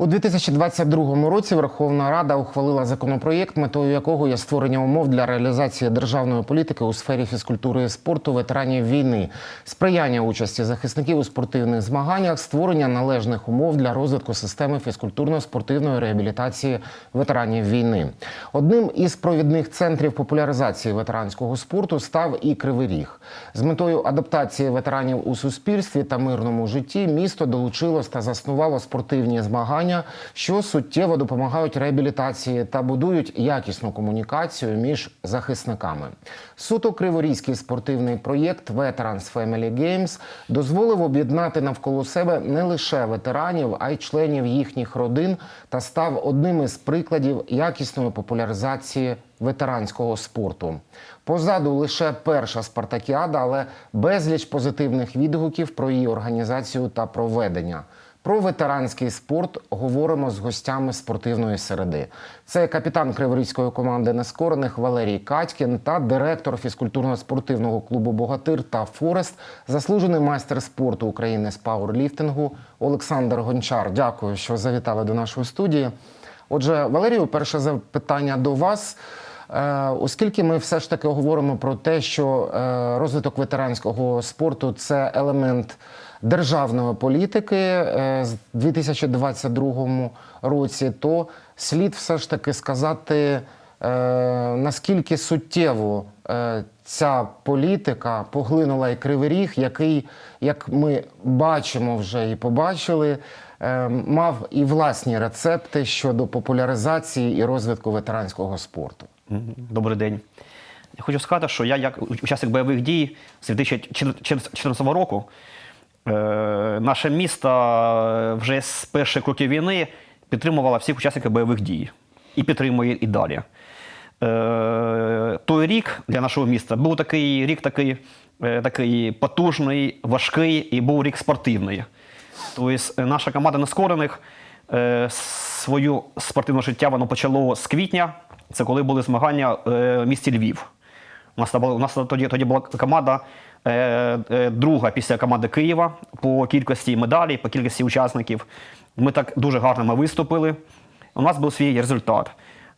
У 2022 році Верховна Рада ухвалила законопроєкт, метою якого є створення умов для реалізації державної політики у сфері фізкультури і спорту ветеранів війни, сприяння участі захисників у спортивних змаганнях, створення належних умов для розвитку системи фізкультурно-спортивної реабілітації ветеранів війни. Одним із провідних центрів популяризації ветеранського спорту став і Кривий Ріг. З метою адаптації ветеранів у суспільстві та мирному житті місто долучилось та заснувало спортивні змагання, що суттєво допомагають реабілітації та будують якісну комунікацію між захисниками. Суто криворізький спортивний проєкт Veterans Family Games дозволив об'єднати навколо себе не лише ветеранів, а й членів їхніх родин та став одним із прикладів якісної популяризації ветеранського спорту. Позаду лише перша спартакіада, але безліч позитивних відгуків про її організацію та проведення. Про ветеранський спорт говоримо з гостями спортивної середи. Це капітан криворізької команди нескорених Валерій Катькін та директор фізкультурно-спортивного клубу Богатир та Форест, заслужений майстер спорту України з пауерліфтингу Олександр Гончар. Дякую, що завітали до нашої студії. Отже, Валерію, перше запитання до вас. Е, Оскільки ми все ж таки говоримо про те, що е, розвиток ветеранського спорту це елемент державної політики е, з 2022 році, то слід все ж таки сказати, е, наскільки суттєво е, ця політика поглинула і кривий ріг, який, як ми бачимо вже і побачили, мав і власні рецепти щодо популяризації і розвитку ветеранського спорту. Добрий день. Я хочу сказати, що я, як учасник бойових дій з 2014 року, наше місто е, вже з перших кроків війни підтримувало всіх учасників бойових дій і підтримує і далі. Е, той рік для нашого міста був такий рік такий, е, такий потужний, важкий і був рік спортивний. Тобто е, наша команда нескорених е, свою спортивне життя воно почало з квітня. Це коли були змагання е, в місті Львів. У нас, тоді, тоді була команда е, е, друга після команди Києва по кількості медалей, по кількості учасників. Ми так дуже гарно ми виступили. У нас був свій результат.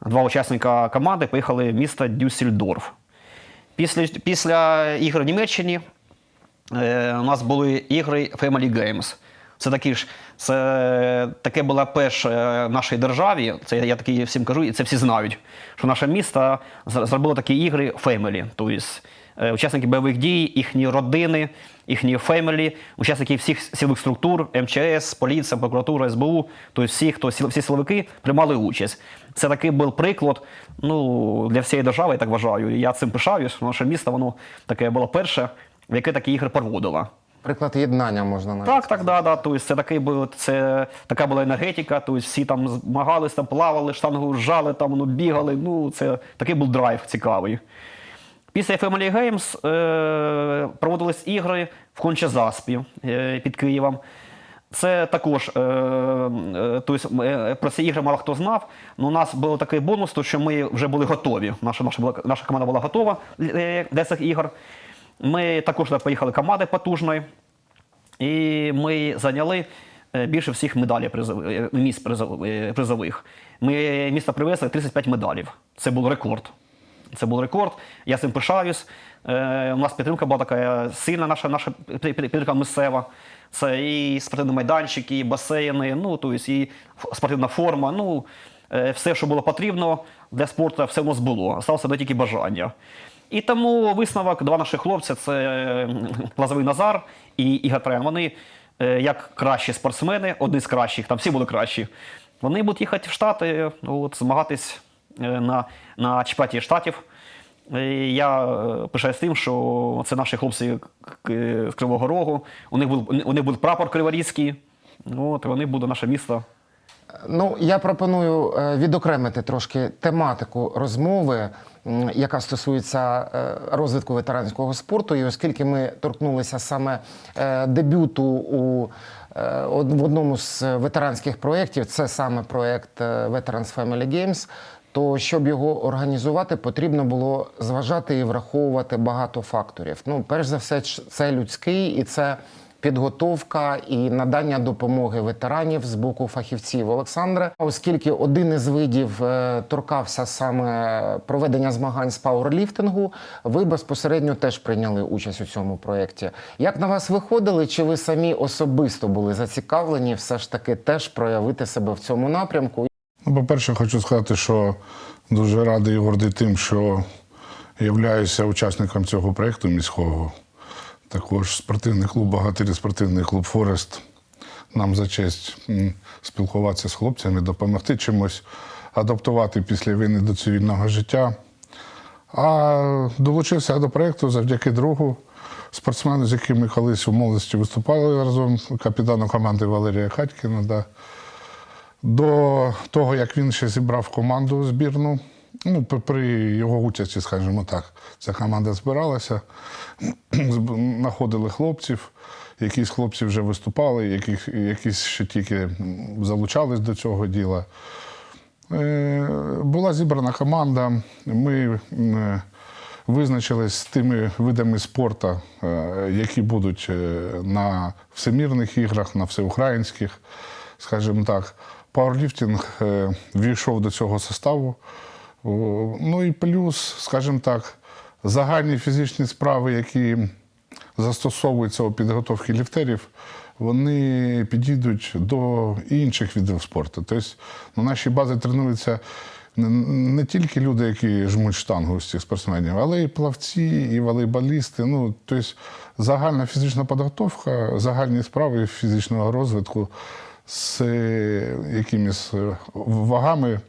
Два учасника команди поїхали в місто Дюссельдорф. Після, після ігор в Німеччині е, у нас були ігри Family Games. Це такі ж, це таке була перша в нашій державі. Це я таки всім кажу, і це всі знають, що наше місто зробило такі ігри Family. Тобто е, учасники бойових дій, їхні родини, їхні фемелі, учасники всіх силових структур, МЧС, поліція, прокуратура, СБУ, тобто всі, хто всі силовики приймали участь. Це такий був приклад ну, для всієї держави, я так вважаю. Я цим пишаюсь. Наше місто воно таке було перше, в яке такі ігри проводило. Приклад єднання можна навіть. Так, так, да, да. Тобто це такий був, це така була енергетика. Тобто всі там змагались, там плавали, штангу жали, там ну, бігали. Ну, це такий був драйв цікавий. Після Family Games е, проводились ігри в Кончезаспі е, під Києвом. Це також е, е, тобто, е, про ці ігри мало хто знав. але у нас був такий бонус, то що ми вже були готові. Наша, наша, була, наша команда була готова е, для цих ігор. Ми також поїхали команди потужної. І ми зайняли е, більше всіх медалей призов- е, місць призов- призових. Ми місто привезли 35 медалів. Це був рекорд. Це був рекорд. Я цим пишаюсь. Е, у нас підтримка була така сильна, наша, наша під- під- підтримка місцева. Це і спортивні майданчики, і басейни, ну, тобто і спортивна форма. Ну, е, все, що було потрібно для спорту, все у нас було. Осталося не тільки бажання. І тому висновок два наших хлопці це е, Лазовий Назар і Ігор Троян. Вони е, як кращі спортсмени, одні з кращих, там всі були кращі. Вони будуть їхати в Штати, от, змагатись е, на, на чемпіонаті штатів. Я е, пишаюсь тим, що це наші хлопці з Кривого Рогу. У них був, у них був прапор Криворізький. От, вони будуть наше місто. Ну, я пропоную е, відокремити трошки тематику розмови, яка стосується е, розвитку ветеранського спорту. І оскільки ми торкнулися саме е, дебюту у е, в одному з ветеранських проєктів, це саме проєкт е, Veterans Family Games, то щоб його організувати, потрібно було зважати і враховувати багато факторів. Ну, перш за все, це людський і це підготовка і надання допомоги ветеранів з боку фахівців. Олександре, оскільки один із видів е, торкався саме проведення змагань з пауерліфтингу, ви безпосередньо теж прийняли участь у цьому проєкті. Як на вас виходили? Чи ви самі особисто були зацікавлені все ж таки теж проявити себе в цьому напрямку? Ну, по-перше, хочу сказати, що дуже радий і гордий тим, що являюся учасником цього проєкту міського. Також спортивний клуб, багатирі спортивний клуб Форест. Нам за честь спілкуватися з хлопцями, допомогти чимось адаптувати після війни до цивільного життя. А долучився до проєкту завдяки другу, спортсмену, з яким ми колись у молодості виступали разом, капітану команди Валерія Хатькіна. Да. До того, як він ще зібрав команду збірну, ну, при- його участі, скажімо так, ця команда збиралася, знаходили хлопців, якісь хлопці вже виступали, яких, якісь ще тільки залучались до цього діла. Е, Була зібрана команда. Ми визначились з тими видами спорту, е, які будуть е, на всемірних іграх, на всеукраїнських, скажімо так. Пауерліфтинг е, війшов до цього составу. Ну і плюс, скажімо так, загальні фізичні справи, які застосовуються у підготовці ліфтерів, вони підійдуть до інших видів спорту. Тобто на нашій базі тренуються не- тільки люди, які жмуть штангу з цих спортсменів, але і плавці, і волейболісти. Ну, тобто загальна фізична підготовка, загальні справи фізичного розвитку з е, якимись е, вагами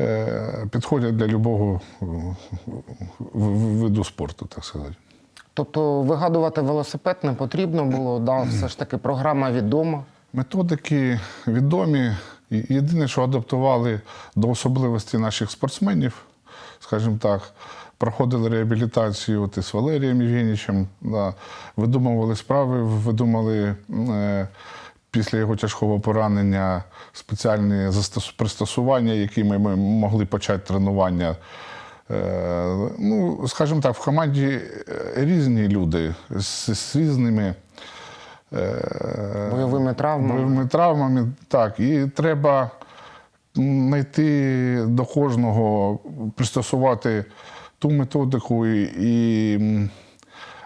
е, підходять для любого виду спорту, так сказати. Тобто вигадувати велосипед не потрібно було, да, все ж таки програма відома. Методики відомі. Єдине, що адаптували до особливостей наших спортсменів, скажімо так, проходили реабілітацію от із Валерієм Євгенічем, да, видумували справи, видумали е, після його тяжкого поранення спеціальні пристосування, якими ми могли почати тренування. Е, ну, скажімо так, в команді е, різні люди з, з різними. е, Бойовими травмами. бойовими травмами. Так, і треба знайти до кожного, пристосувати ту методику і, і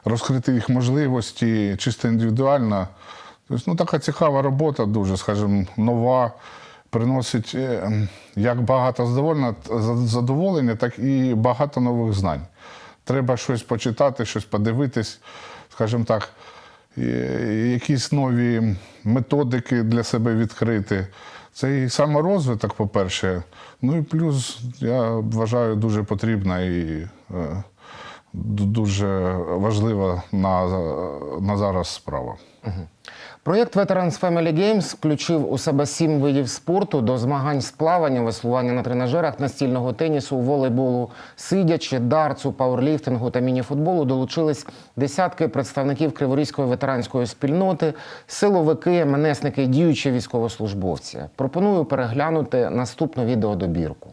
розкрити їх можливості чисто індивідуально. Тобто, ну, така цікава робота, дуже, скажімо, нова. Приносить е, як багато задоволення, так і багато нових знань. Треба щось почитати, щось подивитись, скажімо так, якісь нові методики для себе відкрити. Це і саморозвиток, по-перше. Ну і плюс, я вважаю, дуже потрібна і е, дуже важлива на, на зараз справа. Проєкт Veterans Family Games включив у себе сім видів спорту до змагань з плавання, веслування на тренажерах, настільного тенісу, волейболу, сидячи, дартсу, пауерліфтингу та мініфутболу долучились десятки представників Криворізької ветеранської спільноти, силовики, МНСники, діючі військовослужбовці. Пропоную переглянути наступну відеодобірку.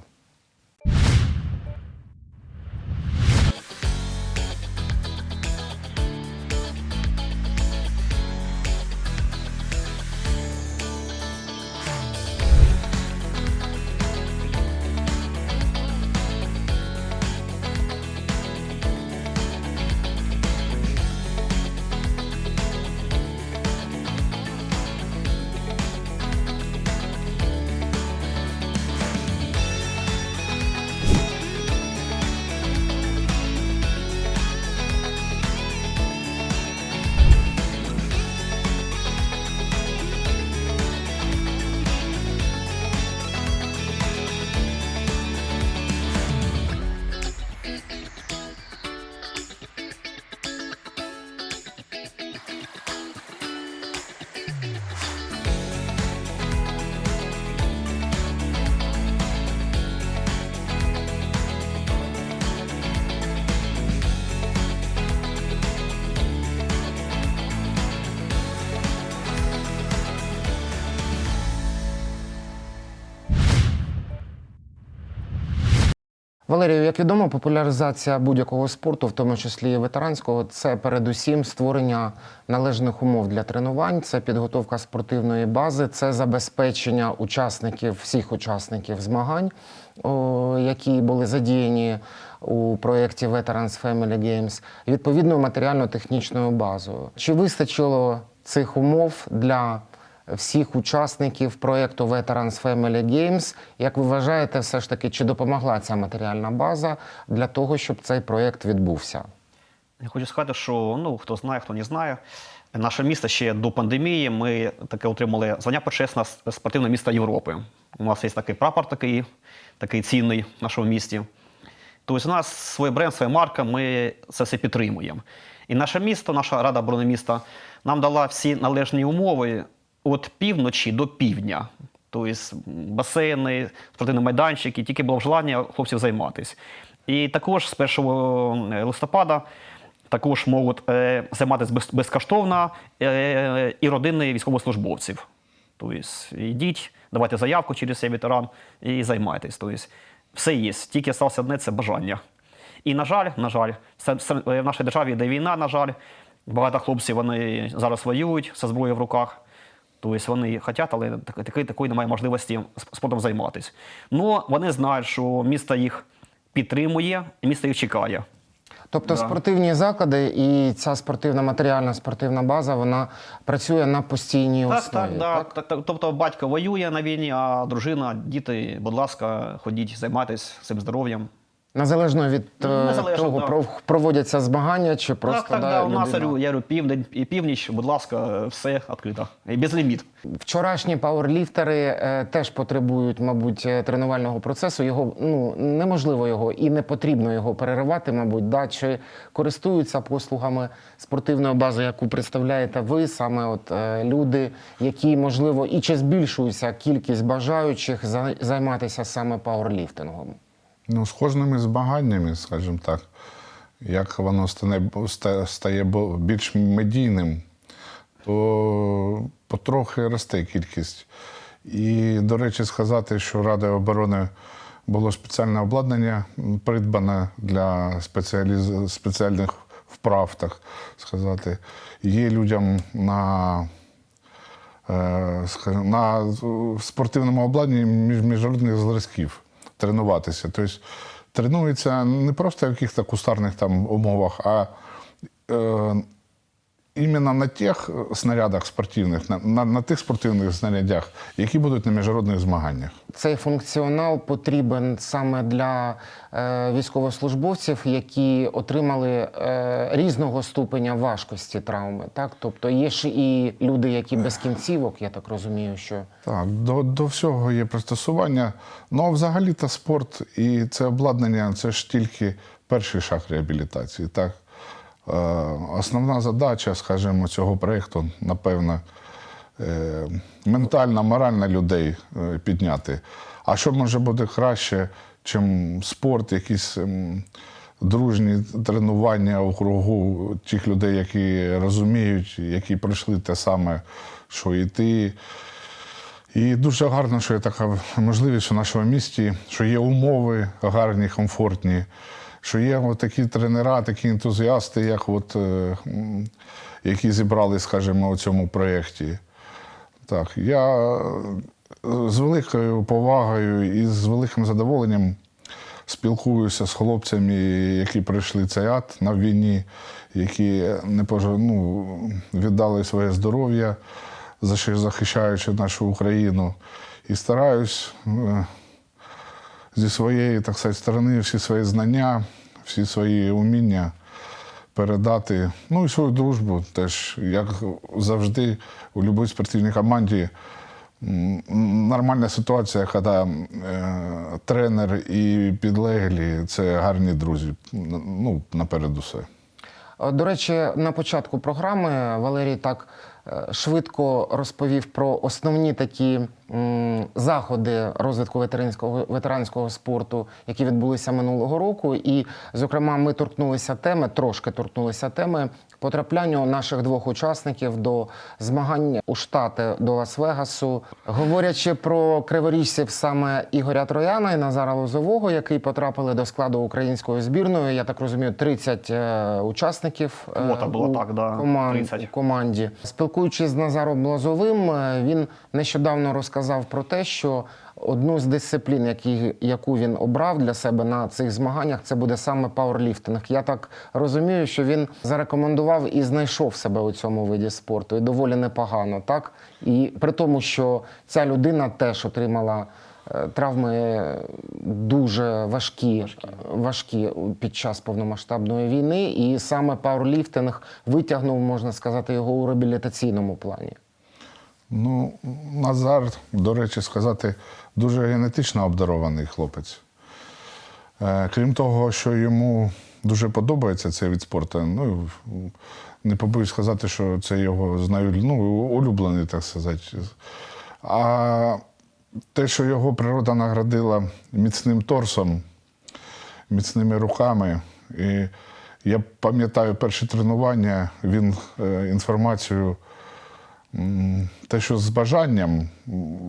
Валерію, як відомо, популяризація будь-якого спорту, в тому числі і ветеранського, це передусім створення належних умов для тренувань, це підготовка спортивної бази, це забезпечення учасників, всіх учасників змагань, які були задіяні у проєкті Veterans Family Games, відповідною матеріально-технічною базою. Чи вистачило цих умов для всіх учасників проєкту Veterans Family Games. Як ви вважаєте, все ж таки, чи допомогла ця матеріальна база для того, щоб цей проєкт відбувся? Я хочу сказати, що ну хто знає, хто не знає. Наше місто ще до пандемії. Ми таке отримали звання почесне спортивне місто Європи. У нас є такий прапор, такий, такий цінний в нашому місті. Тобто у нас свій бренд, своя марка, ми це все підтримуємо. І наше місто, наша рада оборони міста, нам дала всі належні умови від півночі до півдня. Тобто басейни, спортивні майданчики, тільки було бажання хлопців займатися. І також з 1 листопада також можуть е, займатися безкоштовно е, і родини військовослужбовців. Тобто йдіть, давайте заявку через цей ветеран і займайтесь. Тобто все є. Тільки залишилося одне це бажання. І, на жаль, на жаль, в нашій державі йде війна, на жаль. Багато хлопців вони зараз воюють зі зброєю в руках. Тобто вони хочуть, але такої, такої немає можливості спортом займатися. Ну, вони знають, що місто їх підтримує, і місто їх чекає. Тобто Да. спортивні заклади і ця спортивна матеріальна спортивна база вона працює на постійній Так, основі. так, да. так, так. Тобто батько воює на війні, а дружина, діти, будь ласка, ходіть, займайтесь цим здоров'ям. Незалежно від е, Незалежно, того, да. про- проводяться змагання чи просто так, так, да, да, у нас людина- я говорю, південь і північ, будь ласка, все відкрито. І без ліміт. Вчорашні пауерліфтери е, теж потребують, мабуть, е, тренувального процесу. Його ну неможливо його і не потрібно його переривати, мабуть. Да? Чи користуються послугами спортивної бази, яку представляєте ви, саме от е, люди, які можливо і чи збільшується кількість бажаючих за- займатися саме пауерліфтингом? Ну, з кожними змаганнями, скажімо так, як воно стане, стає більш медійним, то потрохи росте кількість. І, до речі, сказати, що Рада оборони було спеціальне обладнання придбане для спеціаліз... спеціальних вправ, так сказати. Є людям на е, на спортивному обладнанні між- міжнародних зразків тренуватися. Тобто тренується не просто в якихось кустарних там умовах, а е, іменно на тих снарядах спортивних, на, на, на тих спортивних снарядях, які будуть на міжнародних змаганнях. Цей функціонал потрібен саме для е, військовослужбовців, які отримали е, різного ступеня важкості травми. Так, тобто є ж і люди, які без кінцівок, я так розумію, що Так, до, до всього є пристосування. Ну, а взагалі-то спорт і це обладнання це ж тільки перший шаг реабілітації. Так? Е, основна задача, скажімо, цього проєкту, напевно, е, ментальна, моральна людей е, підняти. А що може бути краще, чим спорт, якісь ем, дружні тренування у кругу тих людей, які розуміють, які пройшли те саме, що і ти. І дуже гарно, що є така можливість у нашому місті, що є умови гарні, комфортні, що є такі тренера, такі ентузіасти, як от, е, які зібрали, скажімо, у цьому проєкті. Так, я е, з великою повагою і з великим задоволенням спілкуюся з хлопцями, які пройшли цей ад на війні, які не пожа- ну, віддали своє здоров'я, захищаючи нашу Україну. І стараюсь е, зі своєї, так сказати, сторони всі свої знання, всі свої уміння передати. Ну і свою дружбу теж, як завжди, у будь-якій спортивній команді. Нормальна ситуація, коли е, тренер і підлеглі це гарні друзі. Ну, наперед усе. До речі, на початку програми Валерій так швидко розповів про основні такі заходи розвитку ветеранського ветеранського спорту, які відбулися минулого року. І, зокрема, ми торкнулися теми, трошки торкнулися теми потрапляння наших двох учасників до змагань у штати до Лас-Вегасу. Говорячи про криворіжців саме Ігоря Трояна і Назара Лозового, які потрапили до складу української збірної, я так розумію, 30 е, учасників е, Квота була у так, да, коман- 30. у команді. Спілкуючись з Назаром Лозовим, е, він нещодавно розказав про те, що одну з дисциплін, які, яку він обрав для себе на цих змаганнях, це буде саме пауерліфтинг. Я так розумію, що він зарекомендував і знайшов себе у цьому виді спорту, і доволі непогано, так? І при тому, що ця людина теж отримала. е, Травми дуже важкі, важкі під час повномасштабної війни, і саме пауерліфтинг витягнув, можна сказати, його у реабілітаційному плані. Ну, Назар, до речі, сказати, дуже генетично обдарований хлопець. Е, Крім того, що йому дуже подобається цей від спорту, ну, не побоюсь сказати, що це його знаю, ну, улюблений, так сказати. А те, що його природа наградила міцним торсом, міцними руками. І я пам'ятаю перші тренування, він е, інформацію те, що з бажанням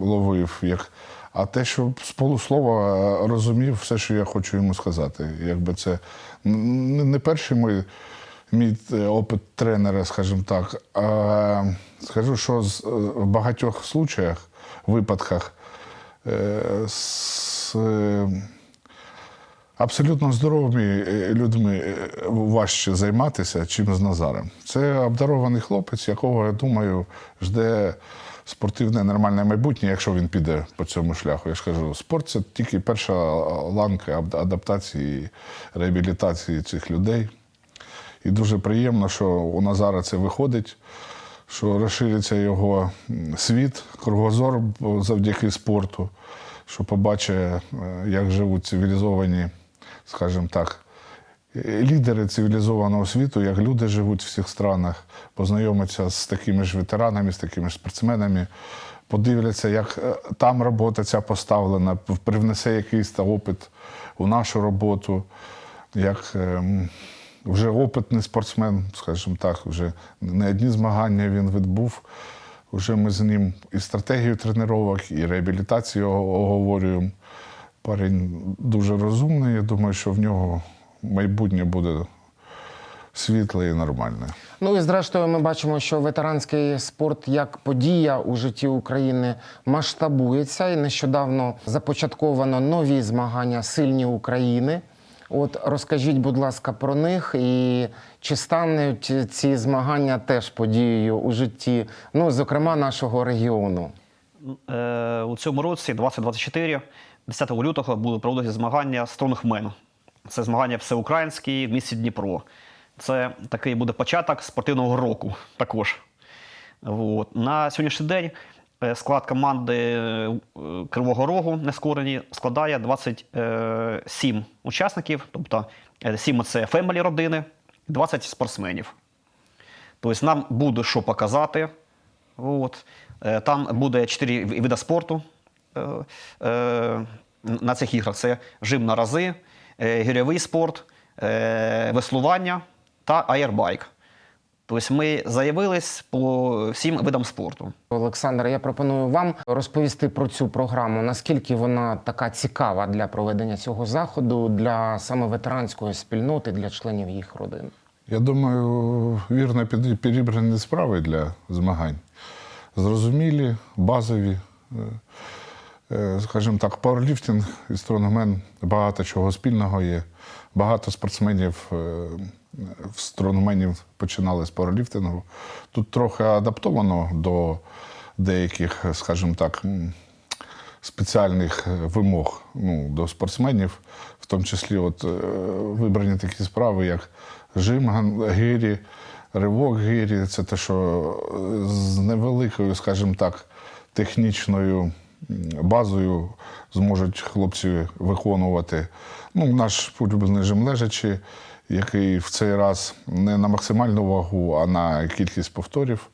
ловив, як, а те, що з полуслова розумів все, що я хочу йому сказати. Якби це не перший мій, мій е, опит тренера, скажімо так. А скажу, що з- е, в багатьох случаях, випадках е, з абсолютно здоровими е, людьми е, важче займатися, чим з Назаром. Це обдарований хлопець, якого, я думаю, жде спортивне нормальне майбутнє, якщо він піде по цьому шляху. Я ж кажу, спорт це тільки перша ланка адаптації, реабілітації цих людей. І дуже приємно, що у Назара це виходить, що розшириться його світ, кругозор завдяки спорту, що побачить, е, як живуть цивілізовані, скажімо так, лідери цивілізованого світу, як люди живуть в всіх странах, познайомиться з такими ж ветеранами, з такими ж спортсменами, подивляться, як е, там робота ця поставлена, привнесе якийсь та опит у нашу роботу, як ем, вже опитний спортсмен, скажімо так, вже не одні змагання він відбув. Вже ми з ним і стратегію тренувань, і реабілітацію оговорюємо. Парень дуже розумний. Я думаю, що в нього майбутнє буде світле і нормальне. Ну і зрештою, ми бачимо, що ветеранський спорт як подія у житті України масштабується, і нещодавно започатковано нові змагання Сильні України. От розкажіть, будь ласка, про них і чи стануть ці змагання теж подією у житті, ну зокрема нашого регіону. Е, у цьому році, 2024, 10 лютого, будуть проводитися змагання Strongman. Це змагання всеукраїнські в місті Дніпро. Це такий буде початок спортивного року також. От. На сьогоднішній день е, склад команди е, Кривого Рогу нескорені складає 27 учасників, тобто 7 це фемелі родини, 20 спортсменів. Тобто нам буде що показати. От. Е, Там буде чотири ви- види спорту е, е, на цих іграх. Це жим на рази, е, гірьовий спорт, е, веслування та аербайк. Тобто ми заявились по всім видам спорту. Олександр, я пропоную вам розповісти про цю програму. Наскільки вона така цікава для проведення цього заходу для саме ветеранської спільноти, для членів їх родин? Я думаю, вірно під- підібрані справи для змагань. Зрозумілі, базові. Е, Скажімо так, пауерліфтинг і стронгмен багато чого спільного є. Багато спортсменів е, стронгменів починали з пауерліфтингу. Тут трохи адаптовано до деяких, скажімо так, спеціальних е, вимог ну, до спортсменів, в тому числі от, вибрані такі справи, як жим гирі, ривок гирі. Це те, що з невеликою, скажімо так, технічною базою зможуть хлопці виконувати. Ну, наш улюблений жим лежачі, який в цей раз не на максимальну вагу, а на кількість повторів.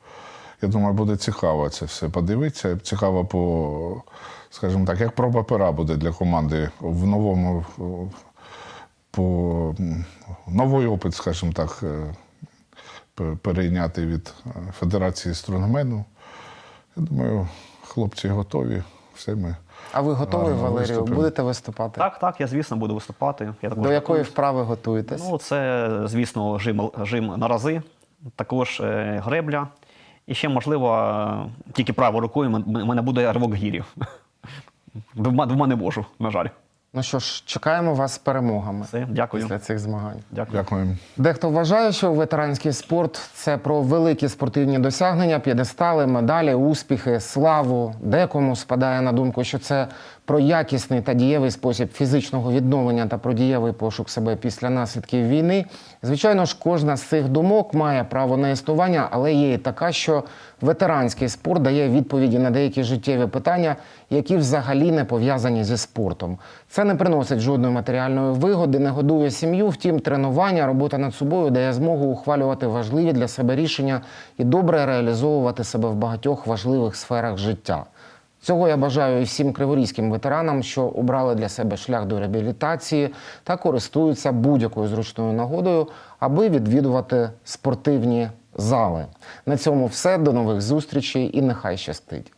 Я думаю, буде цікаво це все подивитися. Цікаво по, скажімо так, як проба пера буде для команди в новому по новий опит, скажімо так, е, перейняти від е, Федерації стронгмену. Я думаю, хлопці готові. Все ми. А ви готові, Валерію? Виступимо. Будете виступати? Так, так, я, звісно, буду виступати. Я також До якої готуюсь. вправи готуєтесь? Ну, це, звісно, жим, жим на рази, також е, гребля. І ще, можливо, е, тільки правою рукою в мен- мене буде рвок гірів. Двома, двома не можу, на жаль. Ну що ж, чекаємо вас з перемогами Все, дякую. після цих змагань. Дякую. Дякуємо. Дехто вважає, що ветеранський спорт це про великі спортивні досягнення, п'єдестали, медалі, успіхи, славу. Декому спадає на думку, що це про якісний та дієвий спосіб фізичного відновлення та про дієвий пошук себе після наслідків війни. Звичайно ж, кожна з цих думок має право на існування, але є і така, що ветеранський спорт дає відповіді на деякі життєві питання, які взагалі не пов'язані зі спортом. Це не приносить жодної матеріальної вигоди, не годує сім'ю. Втім, тренування, робота над собою дає змогу ухвалювати важливі для себе рішення і добре реалізовувати себе в багатьох важливих сферах життя. Цього я бажаю і всім криворізьким ветеранам, що обрали для себе шлях до реабілітації та користуються будь-якою зручною нагодою, аби відвідувати спортивні зали. На цьому все. До нових зустрічей і нехай щастить.